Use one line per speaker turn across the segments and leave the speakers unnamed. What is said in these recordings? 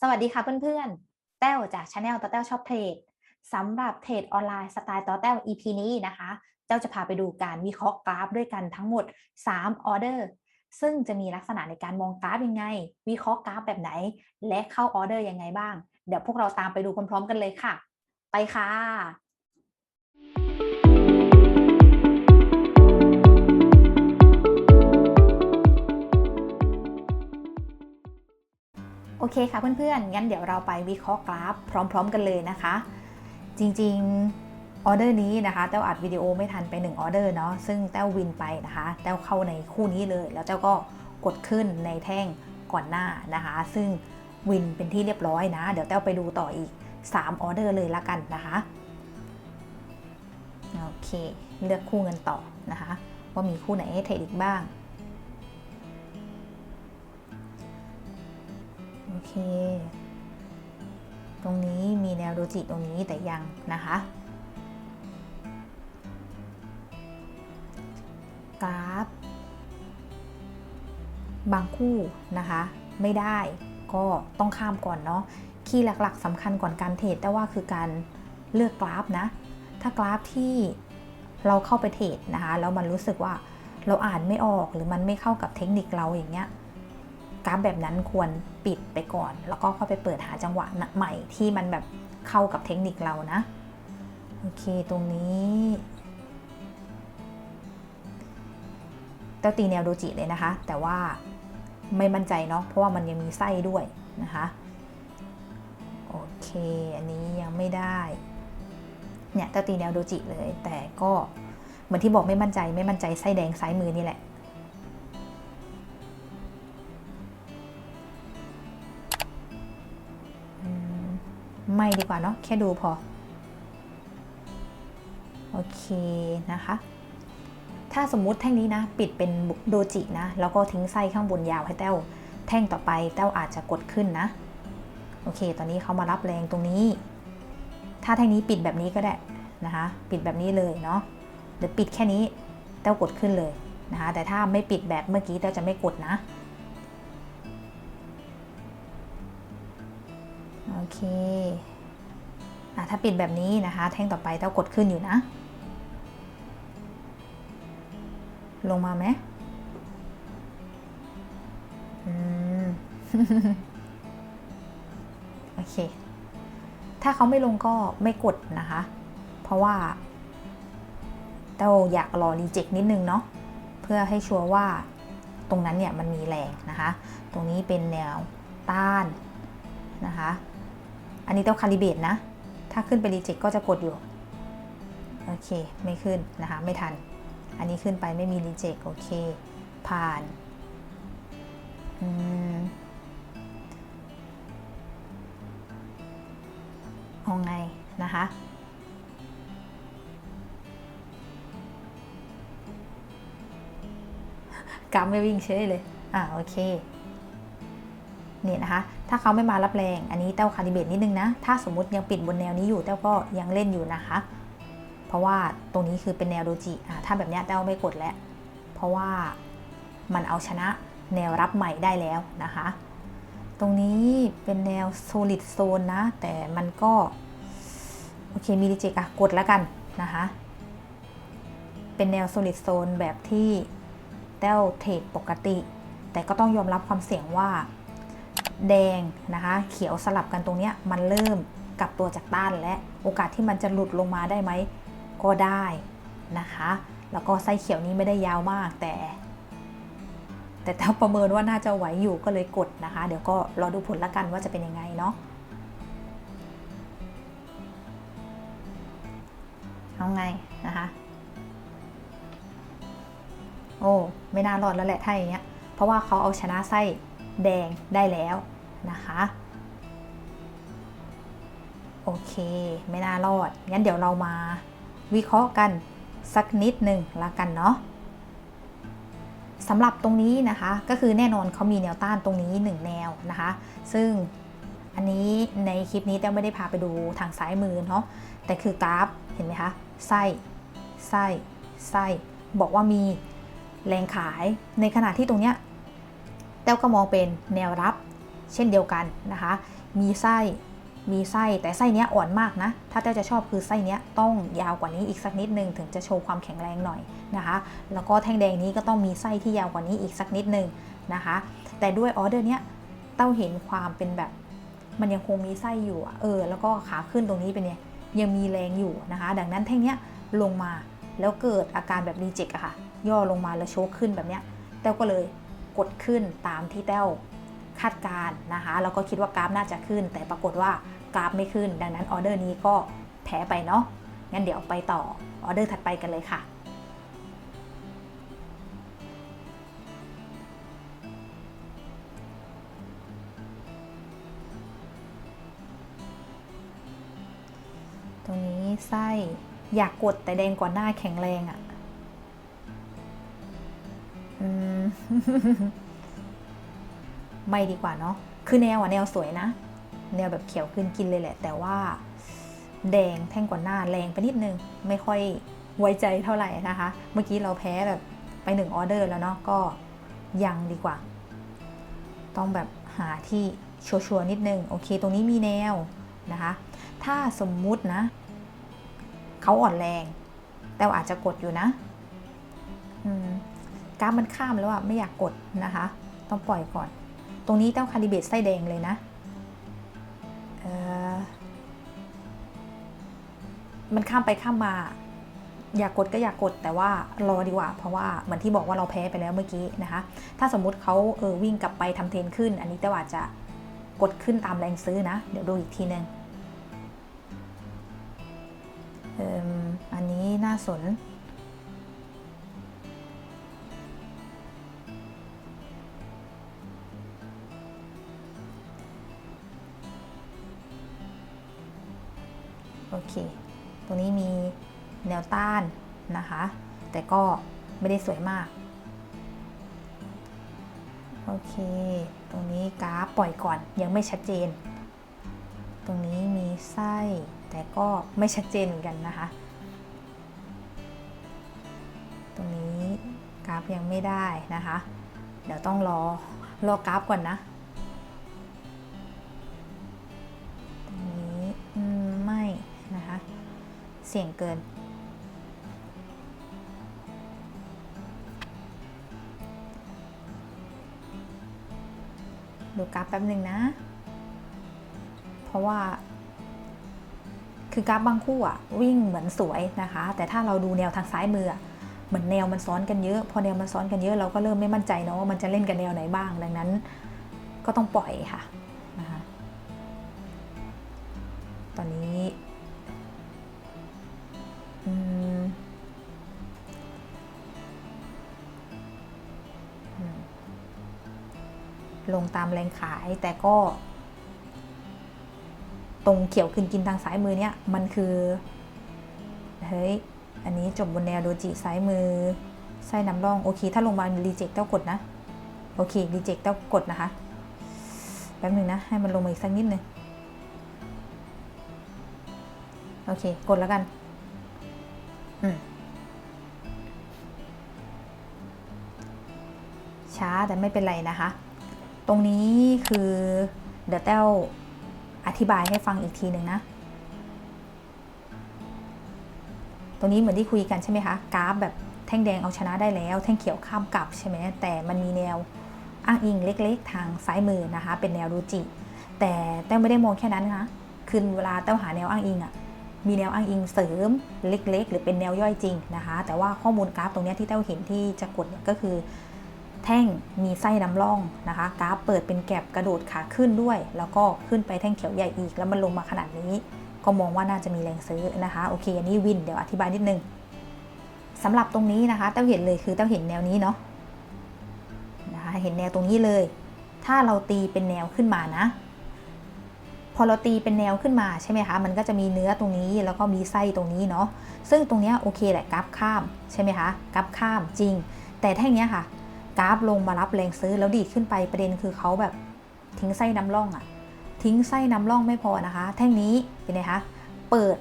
สวัสดีค่ะเพื่อนๆ แต้วจากช anel ต่อแต้วชอบเทรดสำหรับเทรดออนไลน์สไตล์ต่อแต้ว EP นี้นะคะเจ้าจะพาไปดูการวิเคราะห์กราฟด้วยกันทั้งหมด 3 ออเดอร์ ซึ่งจะมีลักษณะในการมองกราฟยังไง วิเคราะห์กราฟแบบไหน และเข้าออเดอร์ยังไงบ้าง เดี๋ยวพวกเราตามไปดูพร้อมๆกันเลยค่ะ ไปค่ะ โอเคค่ะเพื่อนๆ งั้นเดี๋ยวเราไปวิเคราะห์กราฟ พร้อม ๆ กันเลยนะคะ จริงๆออเดอร์นี้นะคะแต้วอัดวิดีโอไม่ทันไป1ออเดอร์เนาะซึ่งแต้ววินไปนะคะแต้วเข้าในคู่นี้เลย แล้วแต้วก็กดขึ้นในแท่งก่อนหน้านะคะ ซึ่งวินเป็นที่เรียบร้อยนะ เดี๋ยวแต้วไปดูต่ออีก3ออเดอร์เลยละกันนะคะโอเคเลือกคู่เงินต่อนะคะ ว่ามีคู่ไหนให้เทรดอีกบ้าง เค ตรงนี้มีแนวโดจิตรงนี้แต่ยังนะคะ กราฟ บางคู่นะคะ ไม่ได้ก็ต้องข้ามก่อนเนาะ คีย์หลักๆสำคัญก่อนการเทรดแต่ว่าคือการเลือกกราฟนะ ถ้ากราฟที่เราเข้าไปเทรดนะคะ แล้วมันรู้สึกว่าเราอ่านไม่ออกหรือมันไม่เข้ากับเทคนิคเราอย่างเงี้ย กราฟแบบนั้นควรปิดไปก่อน แล้วก็เข้าไปเปิดหาจังหวะใหม่ที่มันแบบเข้ากับเทคนิคเรานะ โอเคตรงนี้เต้าตีแนวโดจิเลยนะคะ แต่ว่าไม่มั่นใจเนาะเพราะว่ามันยังมีไส้ด้วยนะคะโอเค อันนี้ยังไม่ได้ เนี่ยเต้าตีแนวโดจิเลย แต่ก็เหมือนที่บอกไม่มั่นใจ ไม่มั่นใจไส้แดงซ้ายมือนี่แหละ ไม่ดีกว่าเนาะแค่ดูพอ โอเคนะคะ ถ้าสมมุติแท่งนี้นะ ปิดเป็นโดจินะ แล้วก็ทิ้งไส้ข้างบนยาวให้แต้วแท่งต่อไปแต้วอาจจะกดขึ้นนะ โอเค ตอนนี้เขามารับแรงตรงนี้ ถ้าแท่งนี้ปิดแบบนี้ก็ได้นะคะ ปิดแบบนี้เลยเนาะหรือปิดแค่นี้แต้วกดขึ้นเลยนะคะ แต่ถ้าไม่ปิดแบบเมื่อกี้แต้วจะไม่กดนะโอเค ถ้าปิดแบบนี้นะคะ แท่งต่อไปเต้ากดขึ้นอยู่นะ ลงมาไหมอืมโอเค ถ้าเขาไม่ลงก็ไม่กดนะคะ เพราะว่าเต้าอยากรอรีเจ็คนิดนึงเนาะ เพื่อให้ชัวร์ว่าตรงนั้นเนี่ยมันมีแรงนะคะ ตรงนี้เป็นแนวต้านนะคะ อันนี้เต้องคาลิเบตนะ ถ้าขึ้นไปรีเจ็คก็จะกดอยู่ โอเค ไม่ขึ้นนะคะ ไม่ทัน อันนี้ขึ้นไปไม่มีรีเจ็คโอเค ผ่าน อืมเอาไงนะคะกราฟไม่วิ่งเฉยเลย อ่าโอเค นี่นะคะ ถ้าเขาไม่มารับแรง อันนี้เต้าคาลิเบตนิดนึงนะ ถ้าสมมติยังปิดบนแนวนี้อยู่เต้าก็ยังเล่นอยู่นะคะ เพราะว่าตรงนี้คือเป็นแนวโดจิอ่าถ้าแบบนี้เต้าไม่กดแล้ว เพราะว่ามันเอาชนะแนวรับใหม่ได้แล้วนะคะ ตรงนี้เป็นแนว solid zone นะ แต่มันก็ โอเคมีรีเจคอะกดแล้วกันนะคะ เป็นแนว solid zone แบบที่เต้าเทรดปกติ แต่ก็ต้องยอมรับความเสี่ยงว่า แดงนะคะ เขียวสลับกันตรงนี้มันเริ่มกลับตัวจากต้านและโอกาสที่มันจะหลุดลงมาได้ไหมก็ได้นะคะ แล้วก็ไส้เขียวนี้ไม่ได้ยาวมากแต่ แต่ถ้าประเมินว่าน่าจะไหวอยู่ก็เลยกดนะคะ เดี๋ยวก็รอดูผลละกันว่าจะเป็นยังไงเนาะเอาไงนะคะ โอ้ไม่น่ารอดแล้วแหละถ้าอย่างเงี้ยเพราะว่าเขาเอาชนะไส้ แดงได้แล้วนะคะ โอเค ไม่น่ารอด งั้นเดี๋ยวเรามาวิเคราะห์กันสักนิดหนึ่งละกันเนาะสำหรับตรงนี้นะคะก็คือแน่นอนเขามีแนวต้านตรงนี้ 1 แนวนะคะ ซึ่งอันนี้ในคลิปนี้แต้วไม่ได้พาไปดูทางซ้ายมือเนาะแต่คือกราฟเห็นไหมคะไส้ไส้ไส้บอกว่ามีแรงขายในขณะที่ตรงเนี้ย แต้วก็มองเป็นแนวรับเช่นเดียวกันนะคะ มีไส้มีไส้แต่ไส้เนี้ยอ่อนมากนะ ถ้าเต้าจะชอบคือไส้เนี้ยต้องยาวกว่านี้อีกสักนิดนึงถึงจะโชว์ความแข็งแรงหน่อยนะคะ แล้วก็แท่งแดงนี้ก็ต้องมีไส้ที่ยาวกว่านี้อีกสักนิดนึงนะคะ แต่ด้วยออเดอร์เนี้ยเต้าเห็นความเป็นแบบมันยังคงมีไส้อยู่อเออ แล้วก็ขาขึ้นตรงนี้เป็นเนี่ยยังมีแรงอยู่นะคะ ดังนั้นแท่งเนี้ยลงมาแล้วเกิดอาการแบบรีเจ็คอะค่ะ ย่อลงมาแล้วโชกขึ้นแบบเนี้ยเต้าก็เลย กดขึ้นตามที่เต้าคาดการนะคะแล้วก็คิดว่ากราฟน่าจะขึ้น แต่ปรากฏว่ากราฟไม่ขึ้น ดังนั้นออเดอร์นี้ก็แพ้ไปเนาะงั้นเดี๋ยวไปต่อออเดอร์ถัดไปกันเลยค่ะตรงนี้ไส้อยากกดแต่แดงกว่าหน้าแข็งแรงอะ่ะ อืม ไม่ดีกว่าเนาะ คือแนวอะแนวสวยนะ แนวแบบเขียวขึ้นกินเลยแหละ แต่ว่าแดงแท่งกว่าหน้าแรงไปนิดนึง ไม่ค่อยไว้ใจเท่าไหร่นะคะ เมื่อกี้เราแพ้แบบไปหนึ่งออเดอร์แล้วเนาะ ก็ยังดีกว่า ต้องแบบหาที่ชัวร์ๆนิดนึง โอเค ตรงนี้มีแนวนะคะ ถ้าสมมุตินะ เขาอ่อนแรง แต่าอาจจะกดอยู่นะ อืม กราฟมันข้ามแล้วอะไม่อยากกดนะคะ ต้องปล่อยก่อน ตรงนี้เต้าคาลิเบตไส้แดงเลยนะเออมันข้ามไปข้ามมา อยากกดก็อยากกดแต่ว่ารอดีกว่า เพราะว่าเหมือนที่บอกว่าเราแพ้ไปแล้วเมื่อกี้นะคะ ถ้าสมมุติเขาเออวิ่งกลับไปทำเทรนขึ้น อันนี้แต่ว่าจะกดขึ้นตามแรงซื้อนะ เดี๋ยวดูอีกทีนึงเอิ่มอันนี้น่าสน เค ตรงนี้มีแนวต้านนะคะ แต่ก็ไม่ได้สวยมาก โอเค ตรงนี้กราฟปล่อยก่อนยังไม่ชัดเจน ตรงนี้มีไส้ แต่ก็ไม่ชัดเจนเหมือนกันนะคะ ตรงนี้กราฟยังไม่ได้นะคะ เดี๋ยวต้องรอรอกราฟก่อนนะ เสี่ยงเกิน ดูกราฟแป๊บหนึ่งนะ เพราะว่า คือกราฟบางคู่อะวิ่งเหมือนสวยนะคะ แต่ถ้าเราดูแนวทางซ้ายมือเหมือนแนวมันซ้อนกันเยอะ พอแนวมันซ้อนกันเยอะเราก็เริ่มไม่มั่นใจเนาะว่ามันจะเล่นกันแนวไหนบ้าง ดังนั้น ก็ต้องปล่อยค่ะนะคะตอนนี้ ลงตามแรงขายแต่ก็ ตรงเขียวขึ้นกินทางซ้ายมือเนี่ยมันคือ เฮ้ย อันนี้จบบนแนวโดจิซ้ายมือไส้น้ำร่อง โอเค ถ้าลงมารีเจ็คเต้ากดนะ โอเครีเจ็คเต้ากดนะคะ แป๊บหนึ่งนะ ให้มันลงมาอีกสักนิดหนึ่งโอเค กดแล้วกัน อืมช้าแต่ไม่เป็นไรนะคะ ตรงนี้คือเดี๋ยวแต้วอธิบายให้ฟังอีกทีหนึ่งนะ ตรงนี้เหมือนที่คุยกันใช่ไหมคะ กราฟแบบแท่งแดงเอาชนะได้แล้ว แท่งเขียวข้ามกลับใช่ไหมแต่มันมีแนวอ้างอิงเล็ก ๆ ทางซ้ายมือนะคะ เป็นแนวรูจิ แต่แต้วไม่ได้มองแค่นั้นนะคือเวลาแต้วหาแนวอ้างอิงอะ่ะมีแนวอ้างอิงเสริมเล็ก ๆ หรือเป็นแนวย่อยจริงนะคะ แต่ว่าข้อมูลกราฟตรงนี้ที่แต้วเห็นที่จะกดเนี่ยก็คือ แท่งมีไส้น้ำร่องนะคะกราฟเปิดเป็นแก็บกระโดดขาขึ้นด้วย แล้วก็ขึ้นไปแท่งเขียวใหญ่อีก แล้วมันลงมาขนาดนี้ ก็มองว่าน่าจะมีแรงซื้อนะคะโอเคอันนี้วินเดี๋ยวอธิบายนิดนึงสำหรับตรงนี้นะคะเต้าเห็นเลยคือเต้าเห็นแนวนี้เนาะนะคะเห็นแนวตรงนี้เลย ถ้าเราตีเป็นแนวขึ้นมานะ พอเราตีเป็นแนวขึ้นมาใช่ไหมคะมันก็จะมีเนื้อตรงนี้แล้วก็มีไส้ตรงนี้เนาะซึ่งตรงนี้โอเคแหละกราฟข้ามใช่ไหมคะกราฟข้ามจริง แต่แท่งนี้ค่ะ กราฟลงมารับแรงซื้อแล้วดีดขึ้นไปประเด็นคือเขาแบบทิ้งไส้น้ำร่องอะทิ้งไส้น้ำร่องไม่พอนะคะ แท่งนี้เป็นไงคะเปิด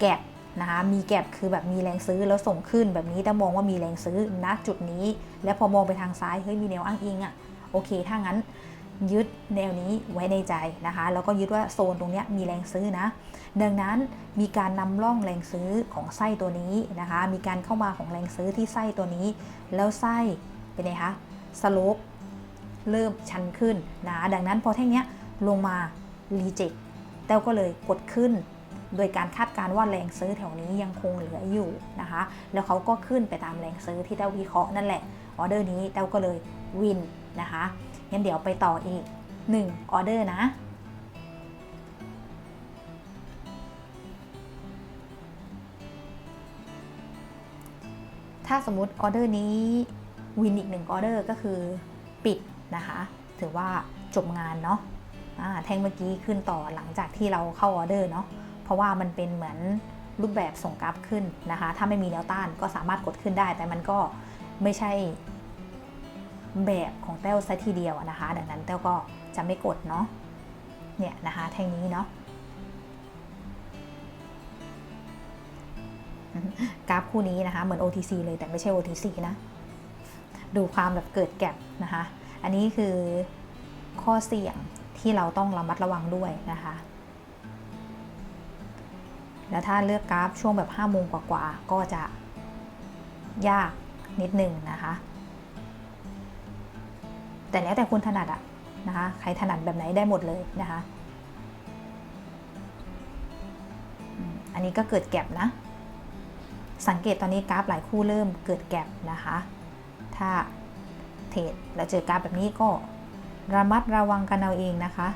แกบนะคะมีแกบคือแบบมีแรงซื้อแล้วส่งขึ้นแบบนี้แต่มองว่ามีแรงซื้อณจุดนี้ แล้วพอมองไปทางซ้ายเฮ้ยมีแนวอ้างอิงอะโอเคถ้างั้นยึดแนวนี้ไว้ในใจนะคะแล้วก็ยึดว่าโซนตรงนี้มีแรงซื้อนะดังนั้นมีการนำร่องแรงซื้อของไส้ตัวนี้นะคะ มีการเข้ามาของแรงซื้อที่ไส้ตัวนี้ แล้วไส้ เป็นไงคะสโลปเริ่มชันขึ้นนะดังนั้นพอแท่งนี้ลงมารีเจ็คแต้วก็เลยกดขึ้น โดยการคาดการณ์ว่าแรงซื้อแถวนี้ยังคงเหลืออยู่นะคะ แล้วเขาก็ขึ้นไปตามแรงซื้อที่แต้ววิเคราะห์นั่นแหละออเดอร์นี้แต้วก็เลยวินนะคะงั้นเดี๋ยวไปต่ออีก1ออเดอร์นะถ้าสมมติออเดอร์นี้ วินอีกหนึ่งออเดอร์ก็คือปิดนะคะ ถือว่าจบงานเนาะแท่งเมื่อกี้ขึ้นต่อหลังจากที่เราเข้าออเดอร์เนาะเพราะว่ามันเป็นเหมือนรูปแบบส่งกราฟขึ้นนะคะ ถ้าไม่มีแนวต้านก็สามารถกดขึ้นได้ แต่มันก็ไม่ใช่แบบของแต้วซะทีเดียวนะคะ ดังนั้นแต้วก็จะไม่กดเนาะเนี่ยนะคะแท่งนี้เนาะกราฟคู่นี้นะคะ เหมือน OTC เลยแต่ไม่ใช่ OTC นะ ดูความแบบเกิดแก็บนะคะ อันนี้คือข้อเสี่ยงที่เราต้องระมัดระวังด้วยนะคะ แล้วถ้าเลือกกราฟช่วงแบบ5โมงกว่าๆก็จะยากนิดนึงนะคะ แต่แล้วแต่คุณถนัดอะนะคะ ใครถนัดแบบไหนได้หมดเลยนะคะ อันนี้ก็เกิดแก็บนะ สังเกตตอนนี้กราฟหลายคู่เริ่มเกิดแก็บนะคะ ถ้าเทรดแล้วเจอกาฟแบบนี้ก็ระมัดระวังกันเอาเองนะคะ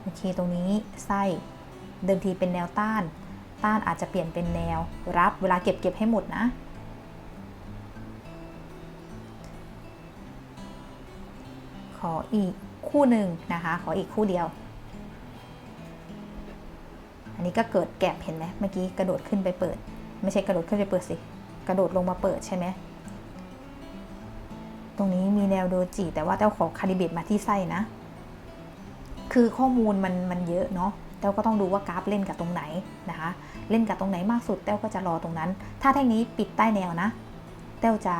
โอเค ตรงนี้ไส้เดิมทีเป็นแนวต้าน ต้านอาจจะเปลี่ยนเป็นแนวรับ เวลาเก็บเก็บให้หมดนะ ขออีกคู่หนึ่งนะคะ ขออีกคู่เดียว อันนี้ก็เกิดแกลบเห็นไหมเมื่อกี้กระโดดขึ้นไปเปิด ไม่ใช่กระโดดขึ้นไปเปิดสิ กระโดดลงมาเปิดใช่ไหม ตรงนี้มีแนวโดจิ แต่ว่าเต้าขอคาลิเบตมาที่ไส้นะ คือข้อมูลมันมันเยอะเนาะเต้าก็ต้องดูว่ากราฟเล่นกับตรงไหนนะคะ เล่นกับตรงไหนมากสุดเต้าก็จะรอตรงนั้น ถ้าแท่งนี้ปิดใต้แนวนะ เต้าจะ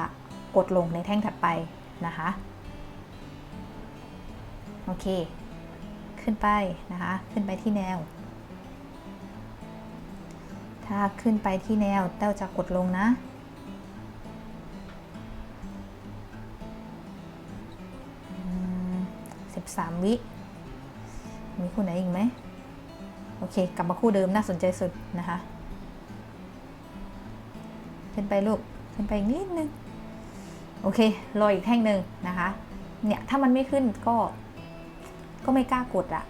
กดลงในแท่งถัดไปนะคะ โอเค ขึ้นไปนะคะ ขึ้นไปที่แนว ถ้าขึ้นไปที่แนวเต้าจะกดลงนะ สิบสามวิ มีคู่ไหนอีกไหม โอเค กลับมาคู่เดิมน่าสนใจสุดนะคะ ขึ้นไปลูก ขึ้นไปอีกนิดนึง โอเครออีกแท่งหนึ่งนะคะ เนี่ย ถ้ามันไม่ขึ้นก็ ก็ไม่กล้ากดอะ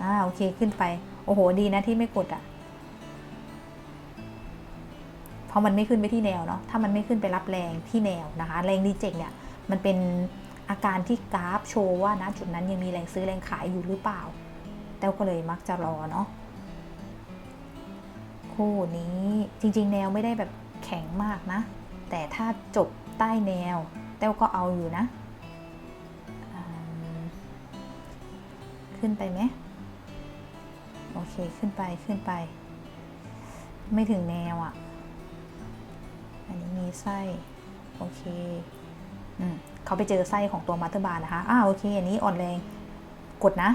อ่า โอเค ขึ้นไป โอ้โห ดีนะที่ไม่กดอะเพราะมันไม่ขึ้นไปที่แนวเนาะ ถ้ามันไม่ขึ้นไปรับแรงที่แนวนะคะ แรงดีเจกเนี่ย มันเป็น อาการที่กราฟโชว์ว่านะจุดนั้นยังมีแรงซื้อแรงขายอยู่หรือเปล่า แต้วก็เลยมักจะรอเนาะคู่นี้จริงๆ แนวไม่ได้แบบแข็งมากนะ แต่ถ้าจบใต้แนว แต้วก็เอาอยู่นะ ขึ้นไปไหมโอเคขึ้นไปขึ้นไป ไม่ถึงแนวอะ่ะ อันนี้มีไส้ โอเค เขาไปเจอไส้ของตัวมัตเตอร์บาร์นะคะอ่าโอเค อันนี้อ่อนแรง กดนะ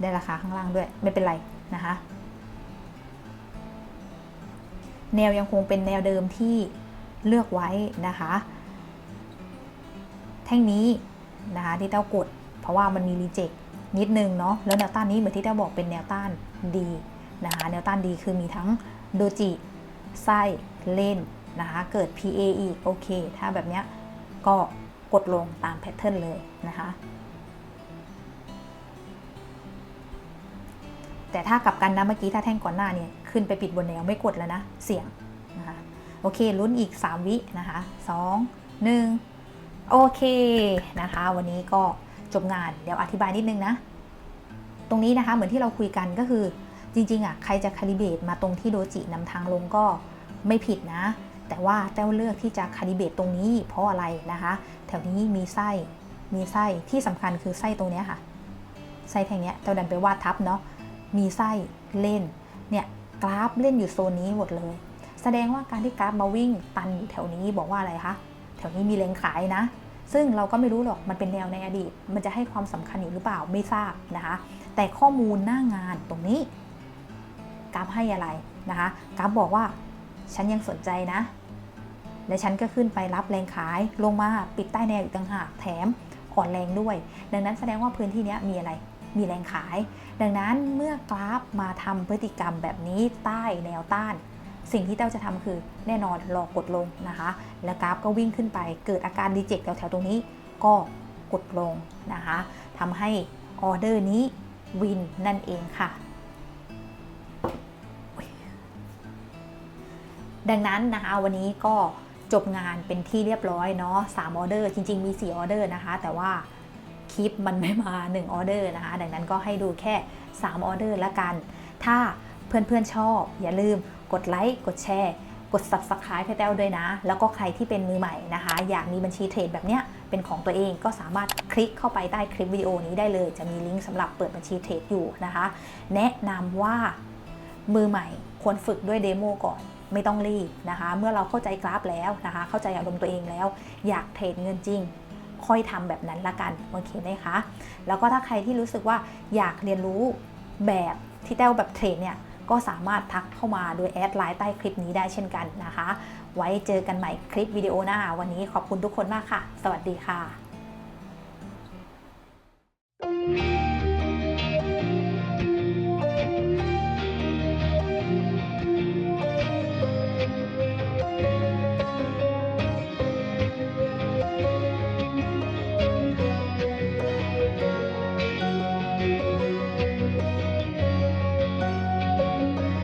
ได้ราคาข้างล่างด้วย ไม่เป็นไรนะคะ แนวยังคงเป็นแนวเดิมที่เลือกไว้นะคะ แท่งนี้นะคะที่เต้ากด เพราะว่ามันมีรีเจ็คนิดนึงเนาะ แล้วแนวต้านนี้เหมือนที่เต้าบอกเป็นแนวต้านดีนะคะ แนวต้านดีคือมีทั้งโดจิไส้เล่นนะคะ เกิด PA อีก โอเค ถ้าแบบเนี้ย ก็กดลงตามแพทเทิร์นเลยนะคะ แต่ถ้ากลับกันนะเมื่อกี้ถ้าแท่งก่อนหน้าเนี่ยขึ้นไปปิดบนแนวไม่กดแล้วนะ เสี่ยงนะคะโอเคลุ้นอีก 3 วินะคะ 2 1 โอเคนะคะ วันนี้ก็จบงานเดี๋ยวอธิบายนิดนึงนะ ตรงนี้นะคะเหมือนที่เราคุยกันก็คือจริงๆอะใครจะคาลิเบตมาตรงที่โดจินำทางลงก็ไม่ผิดนะ แต่ว่าแต้วเลือกที่จะคาลิเบตตรงนี้เพราะอะไรนะคะ แถวนี้มีไส้มีไส้ที่สำคัญคือไส้ตรงนี้ค่ะ ไส้แทงเนี้ยแต้วดันไปวาดทับเนาะมีไส้เล่นเนี่ยกราฟเล่นอยู่โซนนี้หมดเลย แสดงว่าการที่กราฟมาวิ่งตันอยู่แถวนี้บอกว่าอะไรคะแถวนี้มีแรงขายนะ ซึ่งเราก็ไม่รู้หรอกมันเป็นแนวในอดีต มันจะให้ความสำคัญอยู่หรือเปล่าไม่ทราบนะคะ แต่ข้อมูลหน้างานตรงนี้กราฟให้อะไรนะคะกราฟบอกว่าฉันยังสนใจนะ และฉันก็ขึ้นไปรับแรงขายลงมาปิดใต้แนวอีกต่างหากแถมอ่อนแรงด้วย ดังนั้นแสดงว่าพื้นที่นี้มีอะไรมีแรงขาย ดังนั้นเมื่อกราฟมาทำพฤติกรรมแบบนี้ใต้แนวต้าน สิ่งที่เต้าจะทำคือแน่นอนรอกดลงนะคะ แล้วกราฟก็วิ่งขึ้นไปเกิดอาการรีเจ็คแถวๆตรงนี้ก็กดลงนะคะทำให้ออเดอร์นี้วินนั่นเองค่ะ ดังนั้นนะคะวันนี้ก็ จบงานเป็นที่เรียบร้อยเนาะ3ออเดอร์จริง ๆ มี4ออเดอร์นะคะ แต่ว่าคลิปมันไม่มา1ออเดอร์นะคะ ดังนั้นก็ให้ดูแค่3ออเดอร์ละกัน ถ้าเพื่อนๆชอบ อย่าลืมกดไลค์กดแชร์ กด subscribe ให้แต้วด้วยนะ แล้วก็ใครที่เป็นมือใหม่นะคะ อยากมีบัญชีเทรดแบบเนี้ยเป็นของตัวเองก็สามารถคลิกเข้าไปใต้คลิปวิดีโอนี้ได้เลย จะมีลิงก์สำหรับเปิดบัญชีเทรดอยู่นะคะ แนะนำว่ามือใหม่ควรฝึกด้วยเดโมก่อน ไม่ต้องรีบนะคะ เมื่อเราเข้าใจกราฟแล้วนะคะ เข้าใจอารมณ์ตัวเองแล้ว อยากเทรดเงินจริง ค่อยทำแบบนั้นละกันโอเคไหมคะ แล้วก็ถ้าใครที่รู้สึกว่าอยากเรียนรู้แบบที่แต้วแบบเทรดเนี่ยก็สามารถทักเข้ามาโดยแอดไลน์ใต้คลิปนี้ได้เช่นกันนะคะ ไว้เจอกันใหม่คลิปวิดีโอหน้า วันนี้ขอบคุณทุกคนมากค่ะ สวัสดีค่ะ